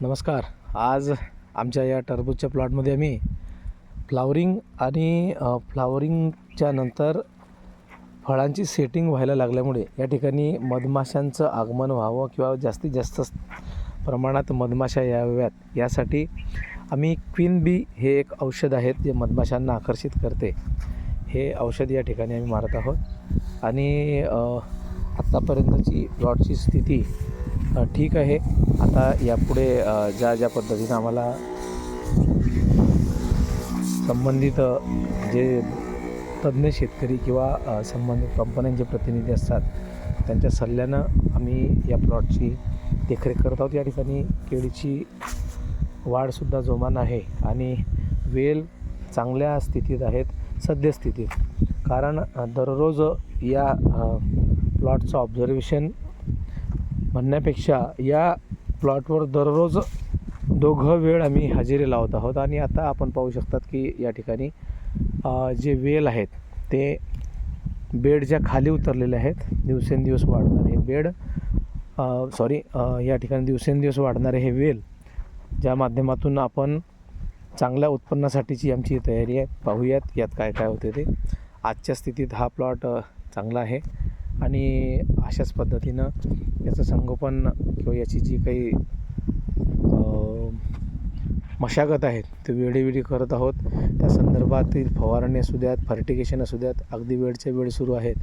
नमस्कार. आज आमच्या या टरबूजच्या प्लॉटमध्ये आम्ही फ्लावरिंग आणि फ्लावरिंगच्या नंतर फळांची सेटिंग व्हायला लागल्यामुळे या ठिकाणी मधमाशांचं आगमन व्हावं किंवा जास्तीत जास्त प्रमाणात मधमाशा याव्यात यासाठी आम्ही क्वीन बी हे एक औषध आहेत जे मधमाशांना आकर्षित करते. हे औषध या ठिकाणी आम्ही मारत आहोत. आणि आत्तापर्यंतची प्लॉटची स्थिती ठीक आहे. आता यापुढे ज्या ज्या पद्धतीनं आम्हाला संबंधित जे तज्ज्ञ शेतकरी किंवा संबंधित कंपन्यांचे प्रतिनिधी असतात त्यांच्या सल्ल्यानं आम्ही या प्लॉटची देखरेख करत आहोत. या ठिकाणी केळीची वाढसुद्धा जोमान आहे आणि वेल चांगल्या स्थितीत आहेत सद्यस्थितीत कारण दररोज या प्लॉटचं ऑब्झर्वेशन म्हणण्यापेक्षा या प्लॉटवर दररोज दोघं वेळ आम्ही हजेरी लावत आहोत. आणि आता आपण पाहू शकतात की या ठिकाणी जे वेल आहेत ते बेडच्या खाली उतरलेले आहेत. दिवसेंदिवस वाढणारे हे बेड सॉरी या ठिकाणी दिवसेंदिवस वाढणारे हे वेल ज्या माध्यमातून आपण चांगल्या उत्पन्नासाठीची आमची तयारी आहे. पाहूयात यात काय काय होते ते. आजच्या स्थितीत हा प्लॉट चांगला आहे. आणि अशाच पद्धतीनं याचं संगोपन किंवा याची जी काही मशागत आहेत ते वेळोवेळी करत आहोत. त्या संदर्भातील फवारणी असू द्यात फर्टिगेशन असू द्यात अगदी वेळच्या वेळ सुरू आहेत.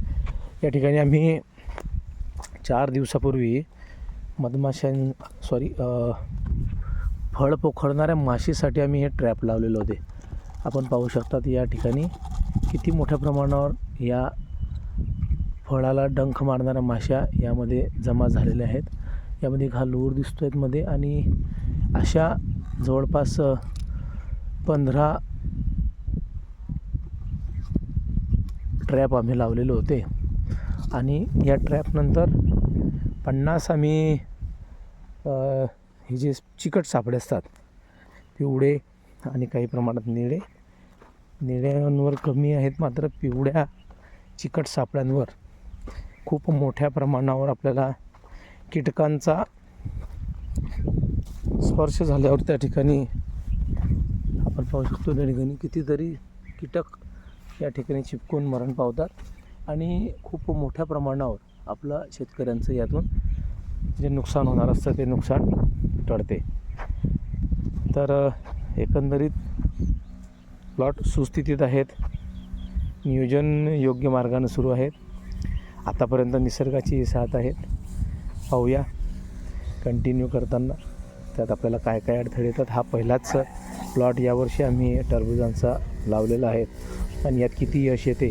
या ठिकाणी आम्ही चार दिवसापूर्वी मधमाशां सॉरी फळ पोखरणाऱ्या माशीसाठी आम्ही हे ट्रॅप लावलेले होते. आपण पाहू शकतात या ठिकाणी किती मोठ्या प्रमाणावर या फळाला डंख मारणाऱ्या माश्या यामध्ये जमा झालेल्या आहेत. यामध्ये एक हा लोर दिसतो आहेत मध्ये आणि अशा जवळपास पंधरा ट्रॅप आम्ही लावलेले होते. आणि या ट्रॅपनंतर पन्नास आम्ही हे जे चिकट सापडे असतात पिवळे आणि काही प्रमाणात निळे निळ्यांवर कमी आहेत मात्र पिवळ्या चिकट सापळ्यांवर खूप मोठ्या प्रमाणावर आपल्याला कीटकांचा स्पर्श झाल्यावर त्या ठिकाणी आपण पाहू शकतो त्या ठिकाणी कितीतरी कीटक या ठिकाणी चिपकून मरण पावतात. आणि खूप मोठ्या प्रमाणावर आपलं शेतकऱ्यांचं यातून जे नुकसान होणार असतं ते नुकसान टळते. तर एकंदरीत प्लॉट सुस्थितीत आहेत. नियोजन योग्य मार्गानं सुरू आहेत. आतापर्यंत निसर्गाची साथ आहेत पाहूया. कंटिन्यू करताना त्यात आपल्याला काय काय अडथळे येतात हा पहिलाच प्लॉट यावर्षी आम्ही टरबुजांचा लावलेला आहे. आणि यात किती यश येते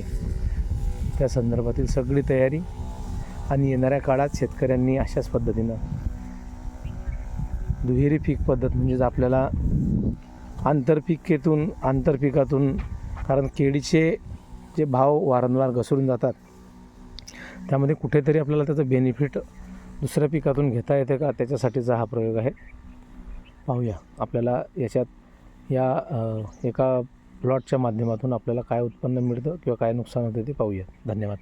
त्या संदर्भातील सगळी तयारी आणि येणाऱ्या काळात शेतकऱ्यांनी अशाच पद्धतीनं दुहेरी पीक पद्धत म्हणजेच आपल्याला आंतरपिकेतून आंतरपिकातून कारण केळीचे जे भाव वारंवार घसरून जातात त्यामध्ये कुठेतरी आपल्याला त्याचं बेनिफिट दुसऱ्या पिकातून घेता येते का? त्याच्यासाठीचा हा प्रयोग आहे. पाहूया आपल्याला याच्यात या एका प्लॉटच्या माध्यमातून आपल्याला काय उत्पन्न मिळतं किंवा काय नुकसान होते ते पाहूया. धन्यवाद.